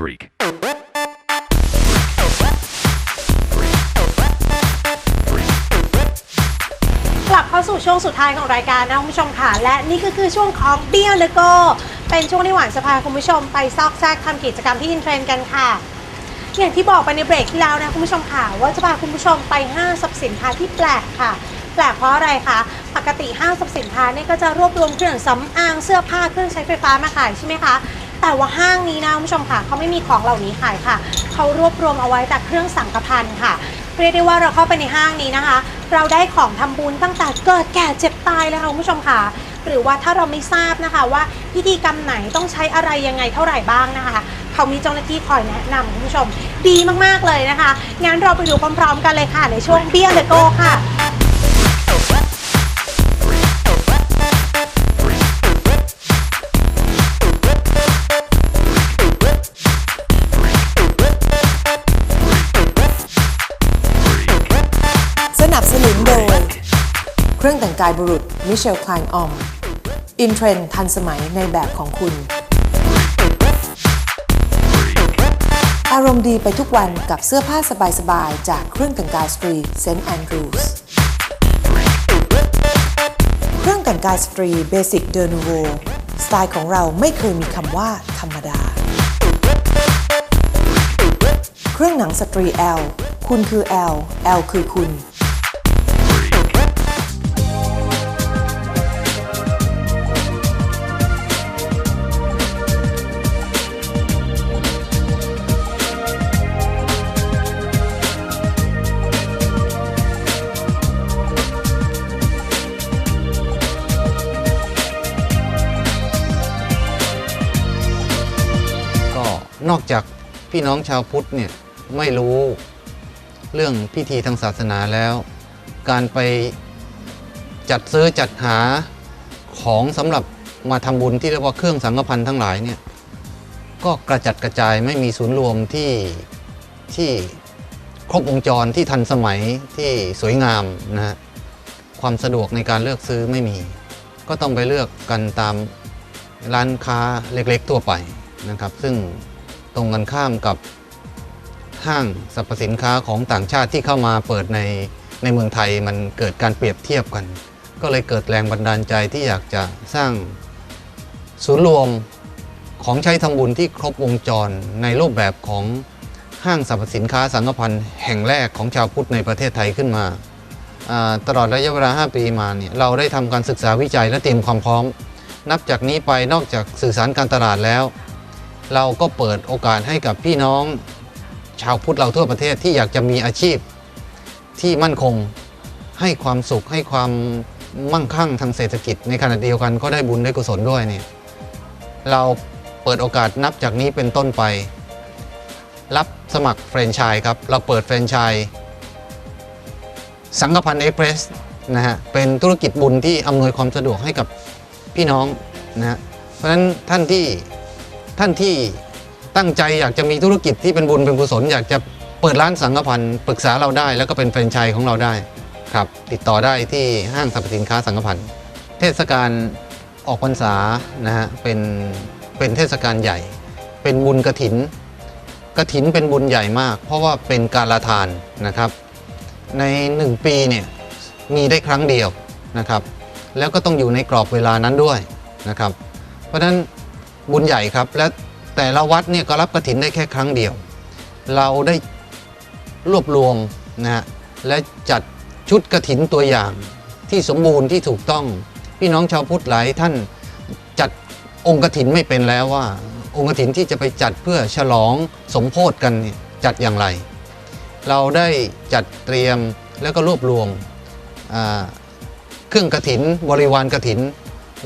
Freak. กลับเข้าสู่ช่วงสุดท้ายของรายการนะคุณผู้ชมค่ะ และนี่ก็คือช่วงของเบี้ยร์เลโกเป็นช่วงที่หวานจะพาคุณผู้ชมไปซอกแซกทำกิจกรรมที่อินเทรนด์กันค่ะ อย่างที่บอกไปในเบรกที่แล้วนะคุณผู้ชมค่ะ ว่าจะพาคุณผู้ชมไปห้างสรรพสินค้าที่แปลกค่ะ แปลกเพราะอะไรคะปกติห้างสรรพสินค้าเนี่ยก็จะรวบรวมเครื่องสำอางเสื้อผ้าเครื่องใช้ไฟฟ้ามาขายใช่ไหมคะ แต่ว่าห้างนี้นะคุณผู้ชมค่ะเขาไม่มีของเหล่านี้ขายค่ะเขารวบรวมเอาไว้แต่เครื่องสังกพันค่ะเรียกได้ว่าเราเข้าไปในห้างนี้นะคะ เราได้ของทำบุญตั้งแต่เกิดแก่เจ็บตายเลยค่ะคุณผู้ชมค่ะ หรือว่าถ้าเราไม่ทราบนะคะว่าพิธีกรรมไหนต้องใช้อะไรยังไงเท่าไหร่บ้างนะคะเขามีเจ้าหน้าที่คอยแนะนำคุณผู้ชม ดีมากๆเลยนะคะงั้นเราไปดูพร้อม ๆ กันเลยค่ะ ในช่วงเบี้ยเลโก้ค่ะ กายบุรุษ มิเชลคลายออม อินเทรนด์ทันสมัยในแบบของคุณ อารมณ์ดีไปทุกวันกับเสื้อผ้าสบายๆ จากเครื่องแต่งกายสตรีเซนต์แอนดรูสเครื่องแต่งกายสตรีเบสิกเดอร์นูโวสไตล์ของเราไม่เคยมีคำว่าธรรมดา เครื่องหนังสตรี L คุณคือ L L คือคุณ อกจากพี่น้องชาวพุทธเนี่ยไม่รู้เรื่องพิธีทางศาสนาแล้ว การไปจัดซื้อจัดหาของสำหรับมาทำบุญที่เรียกว่าเครื่องสังฆพันธ์ทั้งหลายเนี่ยก็กระจัดกระจายไม่มีศูนย์รวมที่ที่ครบวงจรที่ทันสมัยที่สวยงามนะฮะความสะดวกในการเลือกซื้อไม่มี ก็ต้องไปเลือกกันตามร้านค้าเล็กๆทั่วไปนะครับ ซึ่ง ตรงกันข้ามกับห้างสรรพสินค้าของต่างชาติที่เข้ามาเปิดในในเมืองไทยมันเกิดการเปรียบเทียบกัน ก็เลยเกิดแรงบันดาลใจที่อยากจะสร้างศูนย์รวมของใช้ทำบุญที่ครบวงจรในรูปแบบของห้างสรรพสินค้าสังฆพันธ์แห่งแรกของชาวพุทธในประเทศไทยขึ้นมาอ่าตลอดระยะเวลา 5 ปีมาเนี่ยเราได้ทำการศึกษาวิจัยและเตรียมความพร้อม นับจากนี้ไปนอกจากสื่อสารการตลาดแล้ว เราก็เปิดโอกาสให้กับพี่น้อง ชาวพุทธเราทั่วประเทศที่อยากจะมีอาชีพที่มั่นคงให้ความสุขให้ความมั่งคั่งทางเศรษฐกิจ ในขณะเดียวกันก็ได้บุญได้กุศลด้วยเนี่ยเราเปิดโอกาสนับจากนี้เป็นต้นไป รับสมัครแฟรนไชส์ครับ เราเปิดแฟรนไชส์สังกพันธ์เอ็กเพรสนะฮะเป็นธุรกิจบุญที่อำนวยความสะดวกให้กับพี่น้องนะฮะเพราะฉะนั้นท่านที่ ท่านที่ตั้งใจอยากจะมีธุรกิจที่เป็นบุญเป็นกุศลอยากจะเปิดร้านสังฆพันธ์ปรึกษาเราได้ แล้วก็เป็นแฟรนไชส์ของเราได้ครับติดต่อได้ที่ห้างสรรพสินค้าสังฆพันธ์เทศกาลออกพรรษานะฮะเป็นเป็นเทศกาลใหญ่ เป็นบุญกระถินกระถินเป็นบุญใหญ่มาก เพราะว่าเป็นการละทานนะครับ ในหนึ่งปีเนี่ยมีได้ครั้งเดียวนะครับ แล้วก็ต้องอยู่ในกรอบเวลานั้นด้วยนะครับ เพราะฉะนั้น บุญใหญ่ครับ และแต่ละวัดเนี่ยก็รับกระถินได้แค่ครั้งเดียว เราได้รวบรวมนะฮะและจัดชุดกระถินตัวอย่างที่สมบูรณ์ที่ถูกต้อง พี่น้องชาวพุทธหลายท่านจัดองค์กระถินไม่เป็นแล้วว่า องค์กระถินที่จะไปจัดเพื่อฉลองสมโพธกันเนี่ยจัดอย่างไร เราได้จัดเตรียมแล้วก็รวบรวมเครื่องกระถินบริวารกระถิน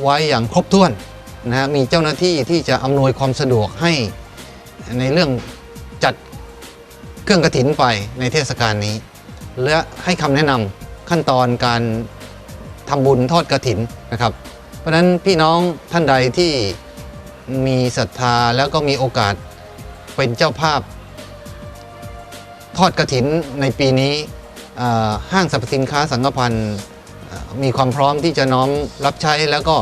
ไว้อย่างครบถ้วน นะฮะมีเจ้าหน้าที่ที่จะอำนวยความสะดวกให้ในเรื่องจัดเครื่องกระถินไปในเทศกาลนี้ และให้คำแนะนำขั้นตอนการทำบุญทอดกระถินนะครับ เพราะนั้นพี่น้องท่านใดที่มีศรัทธาแล้วก็มีโอกาสเป็นเจ้าภาพ ทอดกระถินในปีนี้ห้างสรรพสินค้าสังฆพันธ์มีความพร้อมที่จะน้อมรับใช้แล้วก็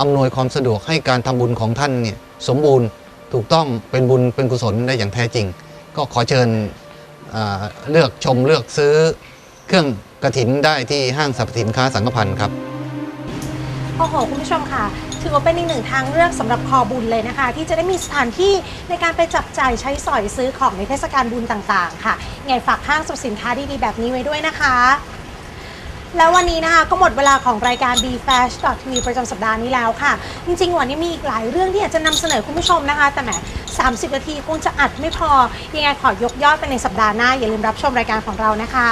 อำนวยความสะดวกให้การทำบุญของท่านเนี่ยสมบูรณ์ถูกต้องเป็นบุญเป็นกุศลได้อย่างแท้จริง ก็ขอเชิญเลือกชมเลือกซื้อเครื่องกระถินได้ที่ห้างสรรพสินค้าสังกพันธ์ครับโอ้โหคุณผู้ชมค่ะ ถือว่าเป็นอีกหนึ่งทางเลือกสำหรับคอบุญเลยนะคะ ที่จะได้มีสถานที่ในการไปจับจ่ายใช้สอยซื้อของในเทศกาลบุญต่างๆ ค่ะไงฝากห้างสรรพสินค้าดีๆแบบนี้ไว้ด้วยนะคะ แล้ววันนี้นะคะก็หมดเวลาของรายการ b f a s h TV ประจำสัปดาห์นี้แล้วค่ะ จริงๆ วันนี้มีอีกหลายเรื่องที่อยากจะนำเสนอคุณผู้ชมนะคะ แต่แหม30 นาทีคงจะอัดไม่พอ ยังไงขอยกยอดไปในสัปดาห์หน้า อย่าลืมรับชมรายการของเรานะคะ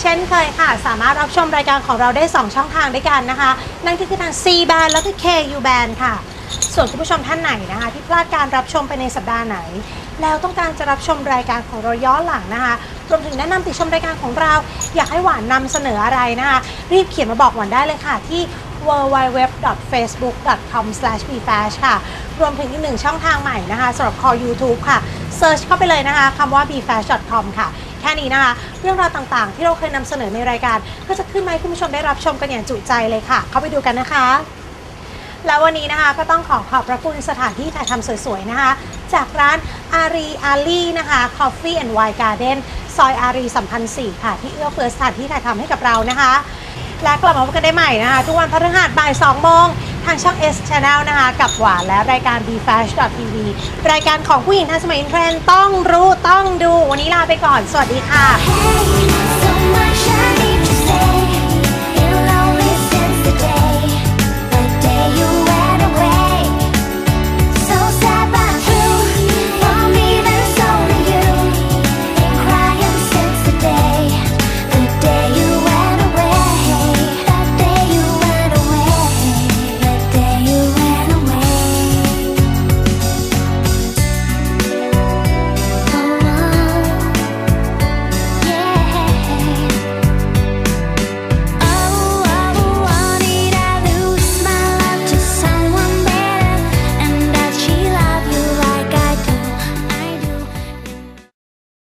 เช่นเคยค่ะ สามารถรับชมรายการของเราได้ 2 ช่องทางด้วยกันนะคะ นั่นก็คือทาง C band แล้วก็ KU band ค่ะ ส่วนคุณผู้ชมท่านไหนนะคะ ที่พลาดการรับชมไปในสัปดาห์ไหน แล้วต้องการจะรับชมรายการของเราย้อนหลังนะคะรวมถึงแนะนำติชมรายการของเรา อยากให้หวานนำเสนออะไรนะคะ รีบเขียนมาบอกหวานได้เลยค่ะที่ www.facebook.com/bfash ค่ะ รวมถึงอีกหนึ่งช่องทางใหม่นะคะสำหรับคอ YouTube ค่ะเซิร์ชเข้าไปเลยนะคะคำว่า bfash.com ค่ะ แค่นี้นะคะ เรื่องราวต่างๆ ที่เราเคยนำเสนอในรายการ ก็จะขึ้นมาให้คุณผู้ชมได้รับชมกันอย่างจุใจเลยค่ะ เข้าไปดูกันนะคะ แล้ววันนี้นะคะก็ต้องขอขอบพระคุณสถานที่ถ่ายทำสวยๆนะคะ จากร้านอารีอารีนะคะ Coffee and Wine Garden ซอยอารีสัมพันธ์4ค่ะ ที่เอื้อเฟื้อสถานที่ถ่ายทำให้กับเรานะคะ และกลับมาพบกันได้ใหม่นะคะ ทุกวันพฤหัสบ่าย2โมงทางช่อง S Channel นะคะ กับหวานและรายการ b f a s h TV รายการของผู้หญิงทันสมัยอินเทรนด์ต้องรู้ต้องดู วันนี้ลาไปก่อน สวัสดีค่ะ Hey,